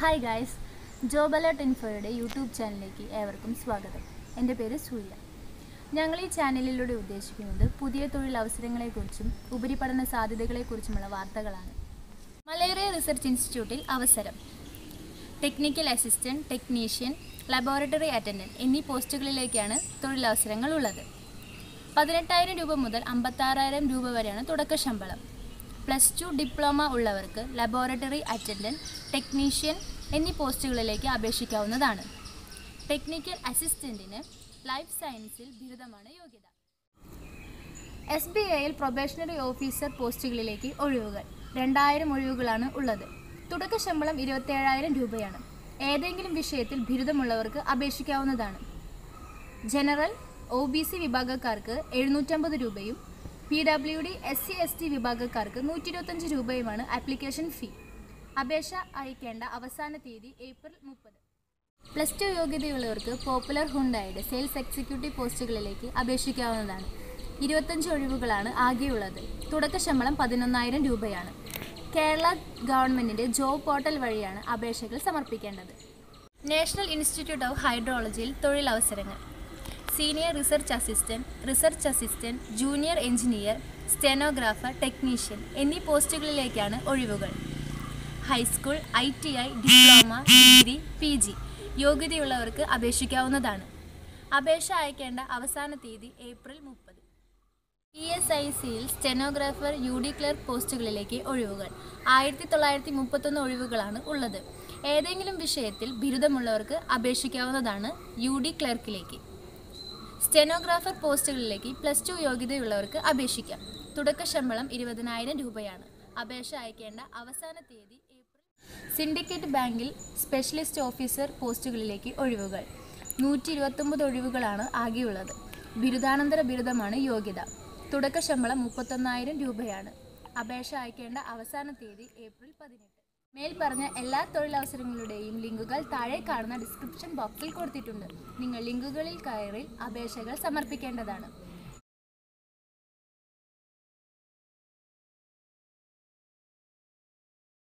Hi guys job alert ഇൻഫോയുടെ YouTube ചാനലിലേക്ക് ഏവർക്കും സ്വാഗതം. എന്റെ പേര് സൂര്യ. ഞങ്ങൾ ഈ ചാനലിലൂടെ ഉദ്ദേശിക്കുന്നത് പുതിയ തൊഴിലവസരങ്ങളെക്കുറിച്ചും ഉപരിപഠന സാധ്യതകളെക്കുറിച്ചുമുള്ള വാർത്തകളാണ്. മലേറിയ റിസർച്ച് ഇൻസ്റ്റിറ്റ്യൂട്ടിൽ അവസരം. Technical assistant technician laboratory attendant എന്നീ പോസ്റ്റുകളിലേക്കാണ് തൊഴിലവസരങ്ങൾ ഉള്ളത്. പതിനെട്ടായിരം രൂപ മുതൽ അമ്പത്താറായിരം രൂപ വരെയാണ് തുടക്ക ശമ്പളം. പ്ലസ് ടു ഡിപ്ലോമ ഉള്ളവർക്ക് ലബോറട്ടറി അറ്റൻഡന്റ് ടെക്നീഷ്യൻ എന്നീ പോസ്റ്റുകളിലേക്ക് അപേക്ഷിക്കാവുന്നതാണ്. ടെക്നിക്കൽ അസിസ്റ്റന്റിന് ലൈഫ് സയൻസിൽ ബിരുദമാണ് യോഗ്യത. എസ് ബി ഐയിൽ പ്രൊബേഷണറി ഓഫീസർ പോസ്റ്റുകളിലേക്ക് ഒഴിവുകൾ. രണ്ടായിരം ഒഴിവുകളാണ് ഉള്ളത്. തുടക്ക ശമ്പളം ഇരുപത്തേഴായിരം രൂപയാണ്. ഏതെങ്കിലും വിഷയത്തിൽ ബിരുദമുള്ളവർക്ക് അപേക്ഷിക്കാവുന്നതാണ്. ജനറൽ ഒ ബി സി വിഭാഗക്കാർക്ക് എഴുന്നൂറ്റമ്പത് രൂപയും P W D S C S T വിഭാഗക്കാർക്ക് നൂറ്റി ഇരുപത്തഞ്ച് രൂപയുമാണ് ആപ്ലിക്കേഷൻ ഫീ അപേക്ഷ അയക്കേണ്ട അവസാന തീയതി ഏപ്രിൽ മുപ്പത്. പ്ലസ് ടു യോഗ്യതയുള്ളവർക്ക് പോപ്പുലർ ഹുണ്ടായുടെ സെയിൽസ് എക്സിക്യൂട്ടീവ് പോസ്റ്റുകളിലേക്ക് അപേക്ഷിക്കാവുന്നതാണ്. ഇരുപത്തഞ്ച് ഒഴിവുകളാണ് ആകെയുള്ളത്. തുടക്ക ശമ്പളം പതിനൊന്നായിരം രൂപയാണ്. കേരള ഗവൺമെന്റിന്റെ ജോബ് പോർട്ടൽ വഴിയാണ് അപേക്ഷകൾ സമർപ്പിക്കേണ്ടത്. നാഷണൽ ഇൻസ്റ്റിറ്റ്യൂട്ട് ഓഫ് ഹൈഡ്രോളജിയിൽ തൊഴിലവസരങ്ങൾ. Senior research assistant research assistant junior engineer stenographer technician എന്നീ പോസ്റ്റുകളിലേക്കാണ് ഒഴിവുകൾ. High school I T I diploma degree P G യോഗ്യതയുള്ളവർക്ക് അപേക്ഷിക്കാവുന്നതാണ്. അപേക്ഷ അയക്കേണ്ട അവസാന തീയതി ഏപ്രിൽ മുപ്പത്. ഇ എസ് ഐ സിയിൽ സ്റ്റെനോഗ്രാഫർ യു ഡി ക്ലർക്ക് പോസ്റ്റുകളിലേക്ക് ഒഴിവുകൾ. ആയിരത്തി തൊള്ളായിരത്തി മുപ്പത്തൊന്ന് ഒഴിവുകളാണ് ഉള്ളത്. ഏതെങ്കിലും വിഷയത്തിൽ ബിരുദമുള്ളവർക്ക് അപേക്ഷിക്കാവുന്നതാണ് യു ഡി ക്ലർക്കിലേക്ക്. സ്റ്റെനോഗ്രാഫർ പോസ്റ്റുകളിലേക്ക് പ്ലസ് ടു യോഗ്യതയുള്ളവർക്ക് അപേക്ഷിക്കാം. തുടക്ക ശമ്പളം ഇരുപതിനായിരം രൂപയാണ്. അപേക്ഷ അയക്കേണ്ട അവസാന തീയതി ഏപ്രിൽ സിൻഡിക്കേറ്റ് ബാങ്കിൽ സ്പെഷ്യലിസ്റ്റ് ഓഫീസർ പോസ്റ്റുകളിലേക്ക് ഒഴിവുകൾ. നൂറ്റി ഇരുപത്തൊമ്പത് ഒഴിവുകളാണ് ആകെയുള്ളത്. ബിരുദാനന്തര ബിരുദമാണ് യോഗ്യത. തുടക്ക ശമ്പളം മുപ്പത്തൊന്നായിരം രൂപയാണ്. അപേക്ഷ അയക്കേണ്ട അവസാന തീയതി ഏപ്രിൽ പതിനെട്ട്. മേൽ പറഞ്ഞ എല്ലാ തൊഴിലവസരങ്ങളുടെയും ലിങ്കുകൾ താഴെ കാണുന്ന ഡിസ്ക്രിപ്ഷൻ ബോക്സിൽ കൊടുത്തിട്ടുണ്ട്. നിങ്ങൾ ലിങ്കുകളിൽ കയറി അപേക്ഷകൾ സമർപ്പിക്കേണ്ടതാണ്.